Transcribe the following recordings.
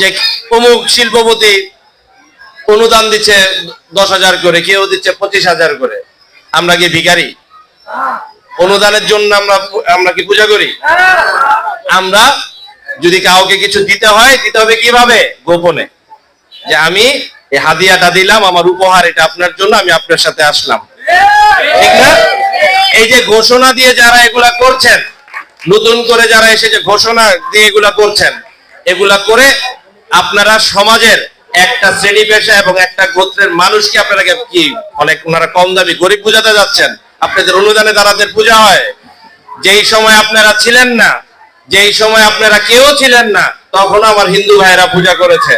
যে অমুক শিল্পপতি অনুদান দিচ্ছে দশ হাজার করে, কেউ দিচ্ছে পঁচিশ হাজার করে। আমরা কি ভিখারি? অনুদানের জন্য আমরা আমরা কি পূজা করি? আমরা যদি কাউকে কিছু দিতে হয়, দিতে হবে কীভাবে? গোপনে। যে আমি এই হাদিয়াটা দিলাম, আমার উপহার এটা আপনার জন্য, আমি আপনার সাথে আসলাম। ঠিক না? এই যে ঘোষণা দিয়ে যারা এগুলা করছেন, নতুন করে যারা এসে যে ঘোষণা দিয়ে এগুলা করছেন, এগুলা করে আপনারা সমাজের একটা শ্রেণি পেশা এবং একটা গোত্রের মানুষকে আপনারা কি অনেক ওনারা কম দামি গরিব পূজাতে যাচ্ছেন? আপনাদের অনুদানে তারাদের পূজা হয়। যেই সময় আপনারা ছিলেন না, যেই সময় আপনারা কেউ ছিলেন না তখন আমার হিন্দু ভাইরা পূজা করেছে।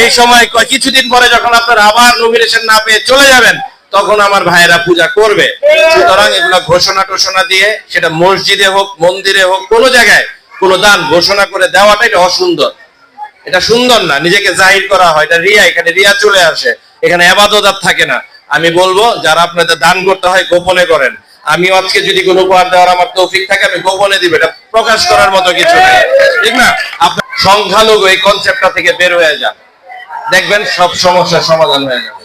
এই সময় কিছুদিন পরে যখন আপনারা আবার নমিনেশন না পেয়ে চলে যাবেন, তখন আমার ভাইয়েরা পূজা করবে। সুতরাং এগুলা ঘোষণা টোষণা দিয়ে সেটা মসজিদে হোক, মন্দিরে হোক, কোনো জায়গায় কোনো দান ঘোষণা করে দেওয়াটা এটা অসুন্দর। এটা সুন্দর না, নিজেকে জাহির করা হয়, এটা রিয়া, এখানে রিয়া চলে আসে, এখানে আবাদত আর থাকে না। আমি বলব, যারা আপনাদের দান করতে হয়, গোপনে করেন। আমি আজকে যদি কোনো উপহার দেওয়ার আমার তৌফিক থাকে, আমি গোপনে দিব, এটা প্রকাশ করার মতো কিছু নেই। ঠিক না? আপনার সংখ্যালঘু এই কনসেপ্টটা থেকে বের হয়ে যান। দেখবেন সব সমস্যার সমাধান হয়ে যাবে।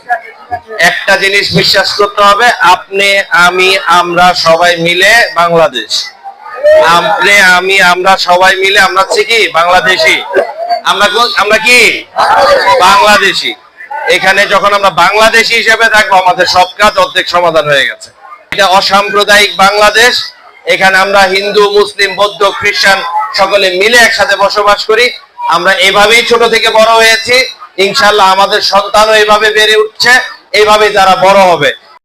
একটা জিনিস বিশ্বাস করতে হবে, আপনি, আমি, আমরা সবাই মিলে বাংলাদেশ। আপনি, আমি, আমরা সবাই মিলে, আমরা হচ্ছে কি, বাংলাদেশি। আমরা আমরা কি? বাংলাদেশি। এখানে যখন আমরা বাংলাদেশি হিসেবে থাকব, আমাদের সব কাজ অর্ধেক সমাধান হয়ে গেছে। এটা অসাম্প্রদায়িক বাংলাদেশ। এখানে আমরা হিন্দু, মুসলিম, বৌদ্ধ, খ্রিস্টান সকলে মিলে একসাথে বসবাস করি। আমরা এভাবেই ছোট থেকে বড় হয়েছি। ইনশাল্লাহ আমাদের সন্তানও এভাবে বেড়ে উঠছে। এইভাবে তারা বড় হবে।